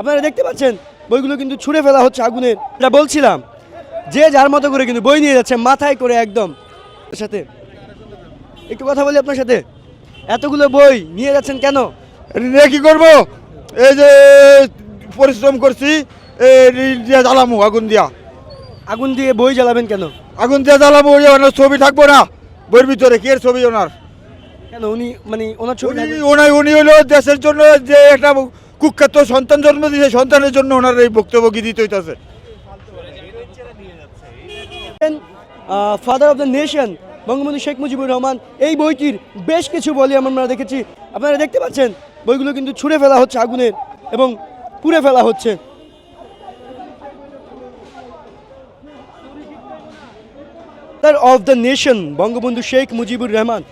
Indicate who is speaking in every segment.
Speaker 1: আপনারা দেখতে পাচ্ছেন বইগুলো কিন্তু ছুঁড়ে ফেলা হচ্ছে আগুনের। এটা বলছিলাম যে যার মতো করে কিন্তু বই নিয়ে যাচ্ছে মাথায় করে একদম। সাথে? একটু কথা বলি আপনার সাথে? এতগুলো বই নিয়ে যাচ্ছেন কেন?
Speaker 2: রে কি করব? এই যে পরিশ্রম করছি জ্বালামু আগুন দিয়া।
Speaker 1: আগুন দিয়ে বই জ্বালাবেন কেন?
Speaker 2: আগুন দিয়ে জ্বালামু ওই ওনার ছবি থাকব না। বইয়ের ভিতরে কে ছবি ওনার?
Speaker 1: কেন উনি মানে ওনার ছবি
Speaker 2: উনি উনি হলো দেশের জন্য যে একটা কুখ্যাত সন্তান জন্ম দিয়েছে সন্তানের জন্য ওনার এই বক্তব্য কি দিতে হইতাছে?
Speaker 1: Father of the nation Bangabandhu Sheikh Mujibur Rahman, এই বইটির বেশ কিছু বলি আমরা দেখেছি। আপনারা দেখতে পাচ্ছেন, বইগুলো কিন্তু ছুঁড়ে ফেলা হচ্ছে আগুনের এবং পুড়ে ফেলা হচ্ছে। Father of the nation Bangabandhu Sheikh Mujibur Rahman,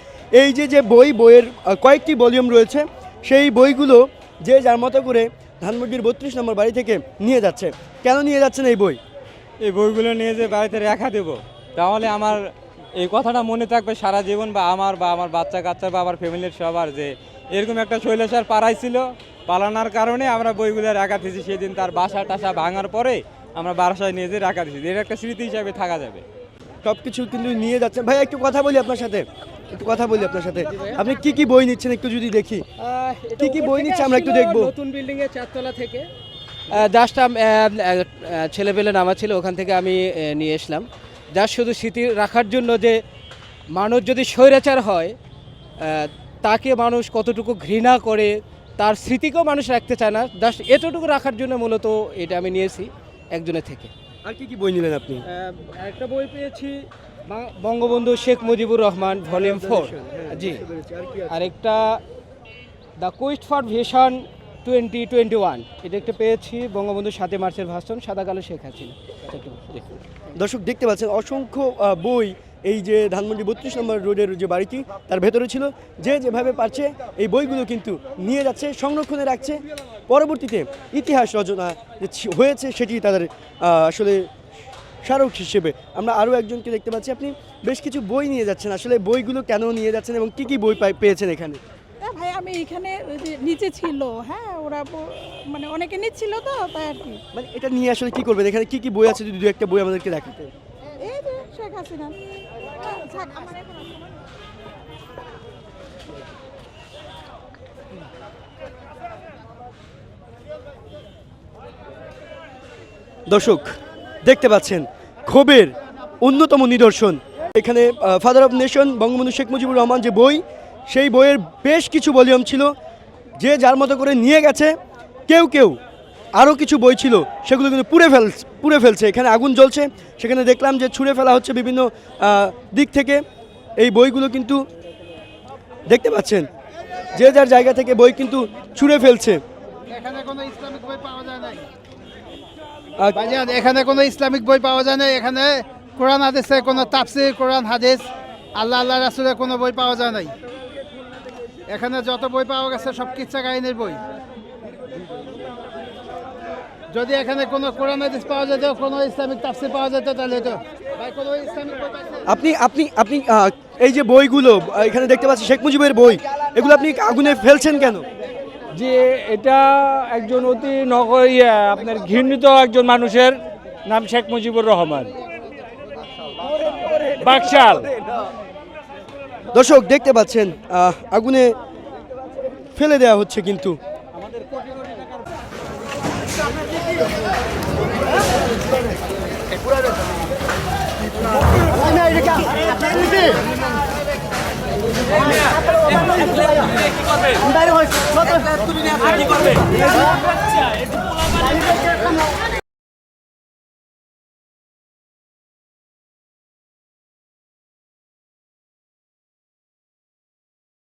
Speaker 1: এই যে যে বই, বইয়ের কয়েকটি ভলিউম রয়েছে, সেই বইগুলো যে যার মতো করে ধানমন্ডির বত্রিশ নম্বর বাড়ি থেকে নিয়ে যাচ্ছে। কেন নিয়ে যাচ্ছেন এই বই?
Speaker 3: এই বইগুলো নিয়ে যে বাড়িতে রেখা দেবো তাহলে আমার এই কথাটা মনে থাকবে সারা জীবন বা আমার বা আমার বাচ্চা কাচ্চা বা আমার ফ্যামিলির সবার যে এরকম একটা শৈলসার পাড়াই ছিল। পালানোর কারণে আমরা বইগুলো রাখা দিয়েছি। সেদিন তার বাসা টাসা ভাঙার পরে আমরা বাসায় নিয়ে যেয়ে রাখা দিয়েছি। এর একটা স্মৃতি হিসাবে থাকা যাবে।
Speaker 1: সব কিছু কিন্তু নিয়ে যাচ্ছে। ভাই একটু কথা বলি আপনার সাথে। একটু কথা বলি আপনার সাথে। আপনি কি কি বই নিচ্ছেন একটু যদি দেখি? কি কি বই নিচ্ছে আমরা একটু দেখব।
Speaker 4: নতুন বিল্ডিং এর চারতলা থেকে। জাস্ট ছেলেপেলে নামা ছিল ওখান থেকে আমি নিয়ে এসলাম। জাস্ট শুধু স্মৃতি রাখার জন্য যে মানুষ যদি স্বৈরাচার হয় তাকে মানুষ কতটুকু ঘৃণা করে তার স্মৃতিকেও মানুষ রাখতে চায় না। জাস্ট এতটুকু রাখার জন্য মূলত এটা আমি নিয়েছি একজনের থেকে।
Speaker 1: আর কি কি বই নিলেন আপনি?
Speaker 4: একটা বই পেয়েছি বঙ্গবন্ধু শেখ মুজিবুর রহমান, ভলিউম ফোর। জি। আরেকটা, the quest for vision twenty twenty one. এটা একটা পেয়েছি বঙ্গবন্ধু সাতই মার্চের ভাষণ, সাদা কালো শেখ হাসিনা।
Speaker 1: দর্শক, দেখতে পাচ্ছেন, অসংখ্য বই, এই যে ধানমন্ডি বত্রিশ নম্বর রোডের যে বাড়িটি, তার ভেতরে ছিল। যে যেভাবে পারছে, এই বইগুলো কিন্তু নিয়ে যাচ্ছে, সংরক্ষণে রাখছে। পরবর্তীতে ইতিহাস রচনা হয়েছে, সেটি তাদের আসলে স্মারক হিসেবে। আমরা আরও একজনকে দেখতে পাচ্ছি। আপনি বেশ কিছু বই নিয়ে যাচ্ছেন। আসলে বইগুলো কেন নিয়ে যাচ্ছেন এবং কি কি বই পেয়েছেন এখানে?
Speaker 5: তা ভাই আমি এখানে নিচে ছিল। হ্যাঁ ওরা মানে অনেকে নিচ্ছিল তো তাই আর কি।
Speaker 1: মানে এটা নিয়ে আসলে কি করবেন? এখানে কি কি বই আছে? যদি দু একটা বই আমাদেরকে দেখাতে
Speaker 5: এই যে শেখ হাসিনা।
Speaker 1: দর্শক দেখতে পাচ্ছেন ক্ষোভের অন্যতম নিদর্শন। এখানে father of nation Bangabandhu Sheikh Mujibur Rahman যে বই, সেই বইয়ের বেশ কিছু ভলিউম ছিল, যে যার মতো করে নিয়ে গেছে, কেউ কেউ আরও কিছু বই ছিল, সেগুলো কিন্তু পুড়ে ফেল, পুড়ে ফেলছে। এখানে আগুন জ্বলছে, সেখানে দেখলাম যে ছুঁড়ে ফেলা হচ্ছে বিভিন্ন দিক থেকে। এই বইগুলো কিন্তু দেখতে পাচ্ছেন, যে যার জায়গা থেকে বই কিন্তু ছুঁড়ে ফেলছে।
Speaker 6: এখানে কোনো ইসলামিক বই পাওয়া যায় এখানে কোনো ইসলামিক বই পাওয়া যায় না এখানে কোরআন হাদিসে কোনো তাফসির, কোরআন হাদিস, আল্লাহ আল্লাহ রাসুলের কোনো বই পাওয়া যায় নাই। এখানে যত বই পাওয়া গেছে, সব কিচ্ছা কাহিনীর বই। যদি এখানে কোনো কোরআন হাদিস পাওয়া যেত, কোনো ইসলামিক তাফসির পাওয়া যেত, তাহলে তো
Speaker 1: আপনি আপনি আপনি এই যে বইগুলো এখানে দেখতে পাচ্ছি শেখ মুজিবের বই। এগুলো আপনি আগুনে ফেলছেন কেন?
Speaker 3: যে এটা একজন অতি নগর ইয়ে, আপনার ঘৃণিত একজন মানুষের নাম শেখ মুজিবুর রহমান। বাকশাল।
Speaker 1: দর্শক দেখতে পাচ্ছেন আগুনে ফেলে দেওয়া হচ্ছে কিন্তু।
Speaker 7: কি করবে?